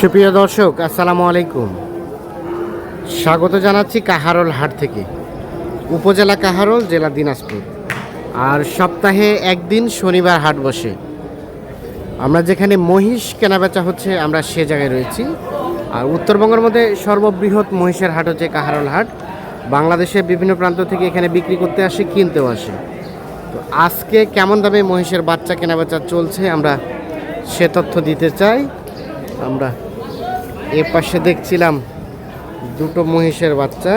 সুপ্রিয় দর্শক, আসসালামু আলাইকুম। স্বাগত জানাচ্ছি কাহারোল হাট থেকে, উপজেলা কাহারোল, জেলা দিনাজপুর। আর সপ্তাহে একদিন শনিবার হাট বসে। আমরা যেখানে মহিষ কেনাবেচা হচ্ছে, আমরা সে জায়গায় রয়েছি। আর উত্তরবঙ্গের মধ্যে সর্ববৃহৎ মহিষের হাট হচ্ছে কাহারোল হাট। বাংলাদেশের বিভিন্ন প্রান্ত থেকে এখানে বিক্রি করতে আসে, কিনতেও আসে। তো আজকে কেমন দামে মহিষের বাচ্চা কেনাবেচা চলছে, আমরা সে তথ্য দিতে চাই। আমরা এ পাশে দেখছিলাম দুটো মহিষের বাচ্চা।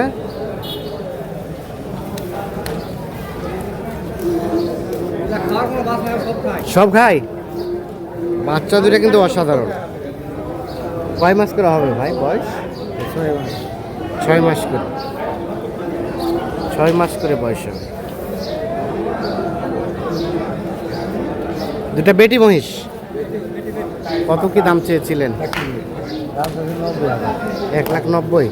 সব খাই? বাচ্চা দুটো কিন্তু অসাধারণ। কয় মাস করে হবে ভাই বয়স? ছয় মাস করে। ছয় মাস করে বয়স হবে। দুটা বেটি মহিষ। কত কি দাম চেয়েছিলেন? এক লাখ নব্বই।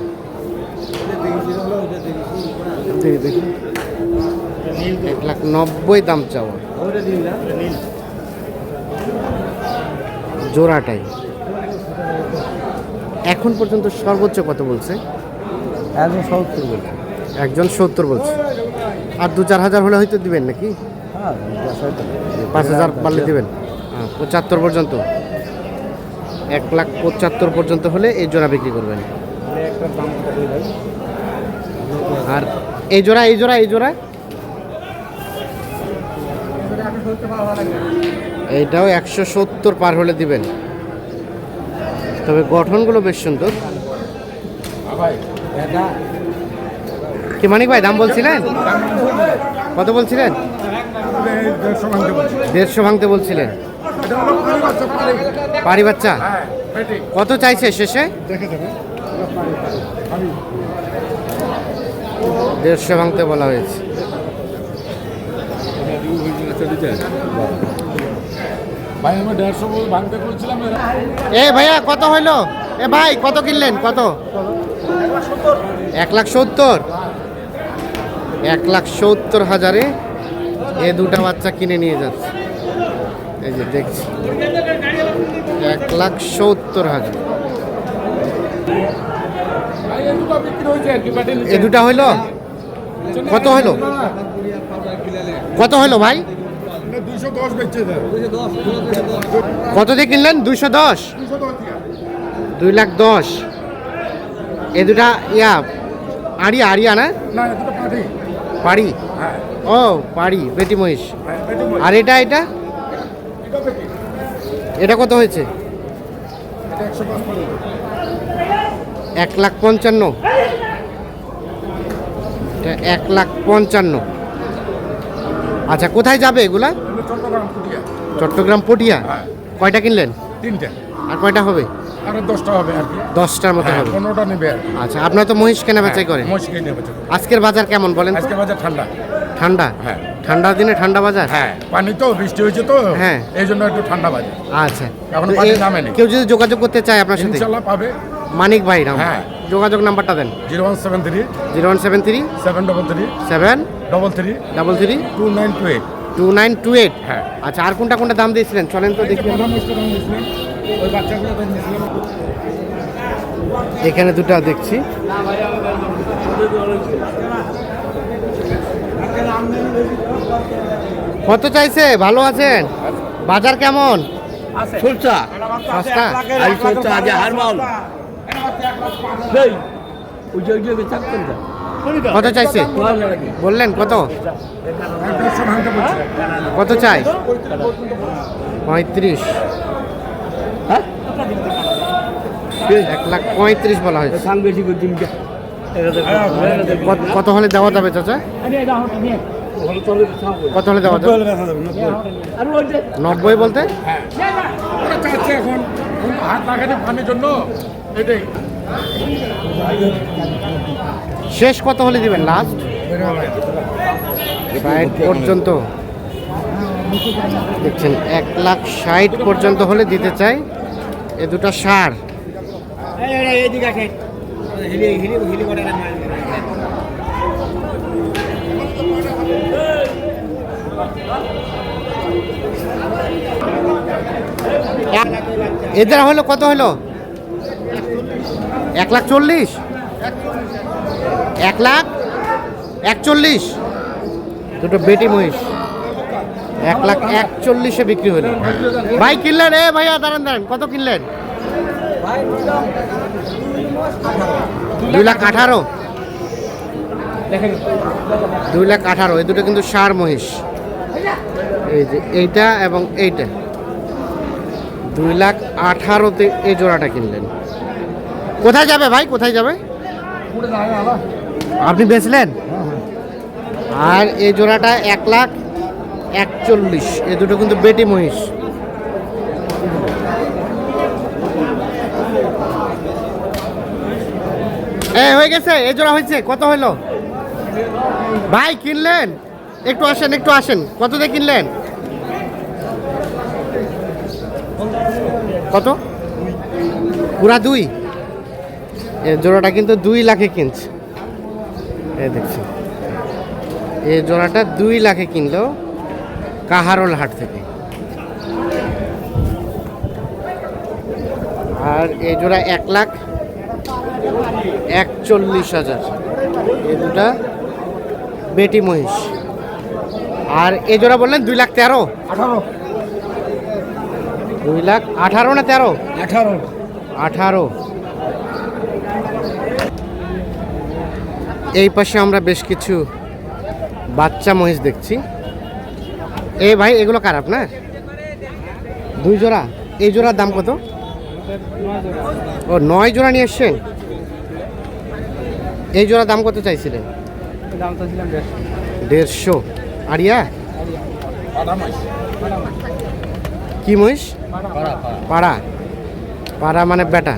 এক লাখ নব্বই দাম চাওয়া। জোড়াটাই। এখন পর্যন্ত সর্বোচ্চ কত বলছে? একজন সত্তর বলছে। একজন সত্তর বলছে। আর দু চার হাজার হলে হয়তো দিবেন নাকি? হ্যাঁ পাঁচ হাজার পারলে দিবেন। হ্যাঁ, পঁচাত্তর পর্যন্ত। এক লাখ পঁচাত্তর পর্যন্ত হলে এই জোড়া বিক্রি করবেন। আর এই জোড়া এই জোড়া এই জোড়া? এইটাও একশো সত্তর পার হলে দিবেন। তবে গঠনগুলো বেশ সুন্দর। কি মানিক ভাই, দাম বলছিলেন? কত বলছিলেন? দেড়শো ভাঙতে বলছিলেন? পারি বাচ্চা? কত চাইছে শেষে? দেড়শো ভাঙতে বলা হয়েছে। এ ভাইয়া কত হইল? এ ভাই কত কিনলেন? কত? এক লাখ সত্তর। এক লাখ সত্তর হাজারে এ দুটা বাচ্চা কিনে নিয়ে যাচ্ছে। এই যে দেখছি। এক লাখ সত্তর হাজার। এ দুটা হইল? কত হইল? কত হইল ভাই? কত দিয়ে কিনলেন? দুইশো দশ? দুই লাখ দশ। এ দুটা ইয়া আড়িয়া আড়িয়া না? পাড়ি? হ্যাঁ। ও পাড়ি বেটি মহিষ। হ্যাঁ আর এটা এটা? এটা কত হয়েছে? এক লাখ পঞ্চান্ন। এটা এক লাখ পঞ্চান্ন। আচ্ছা কোথায় যাবে এগুলা? চট্টগ্রাম পটিয়া। হ্যাঁ কয়টা কিনলেন? তিনটে। আর কয়টা হবে? আরও দশটা হবে আর কি। দশটার মতো হ্যাঁ হবে। পনেরোটা নেবে আচ্ছা আপনার তো মহিষ কেনা বেচাই করেন। আজকের বাজার কেমন বলেন তো? আজকে বাজার ঠান্ডা। ঠান্ডা? হ্যাঁ। ঠান্ডার দিনে ঠান্ডা বাজার? হ্যাঁ। পানি তো বৃষ্টি হয়েছে তো। হ্যাঁ। এই জন্য একটু ঠান্ডা বাজে আচ্ছা। এখন পানি এ- নামেনি। কেউ যদি যোগাযোগ করতে চায় আপনার সাথে? ইনশাল্লাহ পাবে। মানিক ভাই নাম। হ্যাঁ। যোগাযোগ নাম্বারটা দেন। Zero one seven three. Zero one seven three. Seven double three. Seven. Double three. Double three. Two nine two eight. Two nine two eight. হ্যাঁ। আচ্ছা আর কোনটা কোনটা দাম দিয়েছিলেন? চলেন তো দেখি। ওই বাচ্চাগুলো এখানে দুটো দেখছি। কত চাইছে? ভালো আছেন? বাজার কেমন? সস্তা? আজ কত চাইছে? বললেন কত? কত চাই? পঁয়ত্রিশ। হ্যাঁ? এক লাখ পঁয়ত্রিশ বলা হয়েছে। কত হলে দেওয়া যাবে চাচা? কত হলে দেওয়া নব্বই বলতে? শেষ কত হলে দিবেন? লাস্ট পর্যন্ত। দেখছেন, এক লাখ ষাট পর্যন্ত হলে দিতে চাই। এ দুটো সার এদের হলো কত হলো? এক লাখ চল্লিশ। এক লাখ একচল্লিশ। দুটো বেটি মহিষ। এক লাখ একচল্লিশে বিক্রি হলো। ভাই কিনলেন? এ ভাইয়া, দাঁড়ান দাঁড়ান। কত কিনলেন? দুই লাখ আঠারো। দুই লাখ আঠারো। এই দুটো কিন্তু সার মহিষ। এই যে এইটা এবং এইটা। দুই লাখ আঠারোতে এই জোড়াটা কিনলেন। কোথায় যাবে ভাই? কোথায় যাবে? আপনি বেচলেন? আর এই জোড়াটা এক লাখ একচল্লিশ। এ দুটো কিন্তু বেটি মহিষ। এ হয়ে গেছে? এই জোড়া হয়েছে? কত হলো? ভাই কিনলেন? একটু আসেন একটু আসেন। কত দিয়ে কিনলেন? কত? পুরা দুই? এই জোড়াটা কিন্তু দুই লাখে কিনছে। এ, দেখছি। এ, জোড়াটা দুই লাখে কিনলো কাহারোল হাট থেকে। আর এ জোড়া এক লাখ একচল্লিশ হাজার। এ দুটা বেটি মহিষ। আর এ জোড়া বললেন দুই লাখ তেরো? আঠারো। দুই লাখ আঠারো না তেরো? আঠারো। আঠারো। এই পাশে আমরা বেশ কিছু বাচ্চা মহিষ দেখছি। এ ভাই এগুলো কার আপনার? দুই জোড়া। এই জোড়ার দাম কত? ও নয় জোড়া নিয়ে এসছেন? এই জোড়া দাম কত চাইছিলেন? দেড়শো। আরিয়া? কি মহিষ? পাড়া। পাড়া মানে বেটা?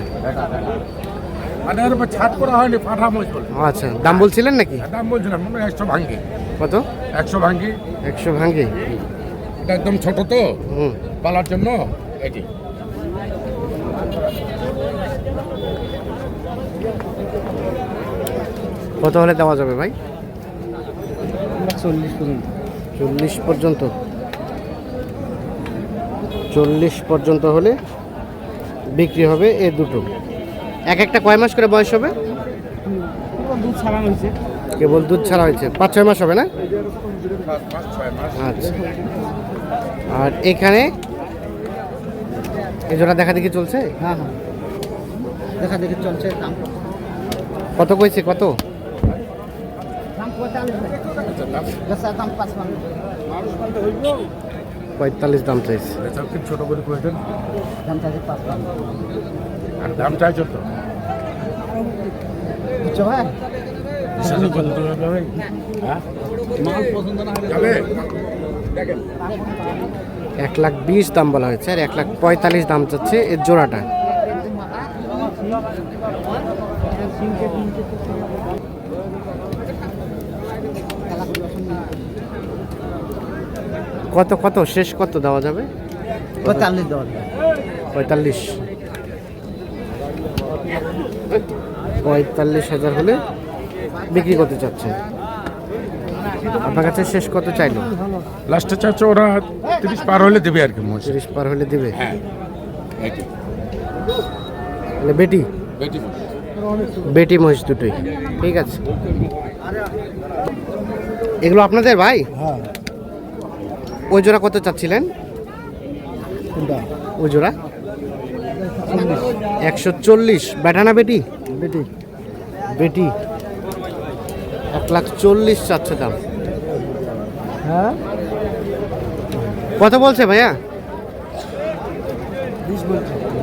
মানে ছাদ করা হয়নি পাঠা বলে। আচ্ছা দাম বলছিলেন নাকি? দাম বলছিলাম একশো ভাঙ্গি। কত? একশো ভাঙ্গি। একশো ভাঙ্গি। এটা একদম ছোট তো হুম। পালার জন্য এটি। কত হলে দেওয়া যাবে ভাই? চল্লিশ পর্যন্ত। চল্লিশ পর্যন্ত। চল্লিশ পর্যন্ত হলে বিক্রি হবে এ দুটো। এক একটা কয় মাস করে বয়স হবে? দুধ ছাড়ানো হয়েছে। কেবল দুধ ছাড়া হয়েছে। পাঁচ ছয় মাস হবে না? আচ্ছা। আর এখানে এই জোড়া দেখা দেখি চলছে? হ্যাঁ হ্যাঁ। দেখা দেখি চলছে দাম কত? কইছে কত? দাম পঁয়তাল্লিশ বেচার দাম পাঁচ পঁয়তাল্লিশ দাম চাইছে ছোট করে দাম চাইছে আর দাম চাইছো তো। হ্যাঁ? এক লাখ বিশ দাম বলা হয়েছে আর এক লাখ পঁয়তাল্লিশ দাম চাচ্ছে এর জোড়াটা কত কত? শেষ কত দেওয়া যাবে? পঁয়তাল্লিশ দেওয়া পঁয়তাল্লিশ। পঁয়তাল্লিশ হাজার হলে বিক্রি করতে চাচ্ছে। আপনার কাছে শেষ কত চাইলো? লাস্টে চাচ্ছে ওরা তিরিশ পার হলে দেবে আর কি তিরিশ পার হলে দেবে? হ্যাঁ। তাহলে বেটি? বেটি। বেটি মহিষ দুটোই। ঠিক আছে। এগুলো আপনাদের ভাই? হ্যাঁ। ওই জোড়া কত চাচ্ছিলেন? ওই জোড়া একশো চল্লিশ। বেটা না বেটি? বেটি। বেটি। এক লাখ চল্লিশ চাচ্ছে দাম। হ্যাঁ? কত বলছে ভাইয়া?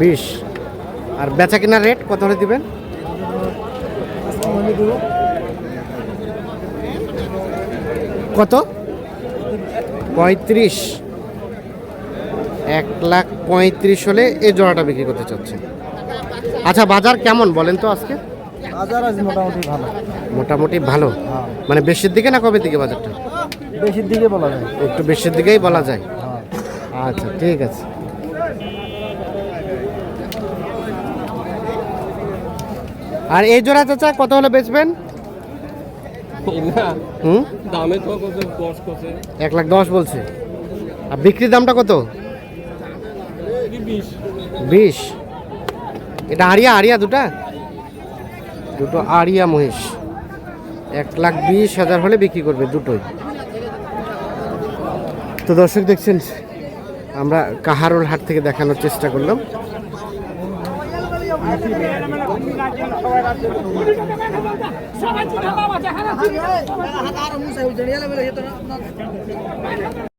বিশ আর বেচা কেনার রেট কত হলে দিবেন? দেবো। কত? পঁয়ত্রিশ। এক লাখ পঁয়ত্রিশ হলে এই জোড়াটা বিক্রি করতে চাচ্ছে। আচ্ছা বাজার কেমন বলেন তো আজকে? বাজার আছে মোটামুটি ভালো। মোটামুটি ভালো? হ্যাঁ। মানে বেশির দিকে না কবে দিকে বাজারটা? বেশির দিকে বলা যায়। একটু বেশির দিকেই বলা যায়। হ্যাঁ। আচ্ছা ঠিক আছে। আর এই জোড়া চাচা কত হলে বেচবেন? হুম? দামে তো এক লাখ দশ বলছে। আর বিক্রির দামটা কত? বিশ। বিশ। এটা আরিয়া আরিয়া দুটা? দুটো আরিয়া মহিষ। এক লাখ বিশ হাজার হলে বিক্রি করবে দুটোই। তো দর্শক দেখছেন আমরা কাহারোল হাট থেকে দেখানোর চেষ্টা করলাম। সবাই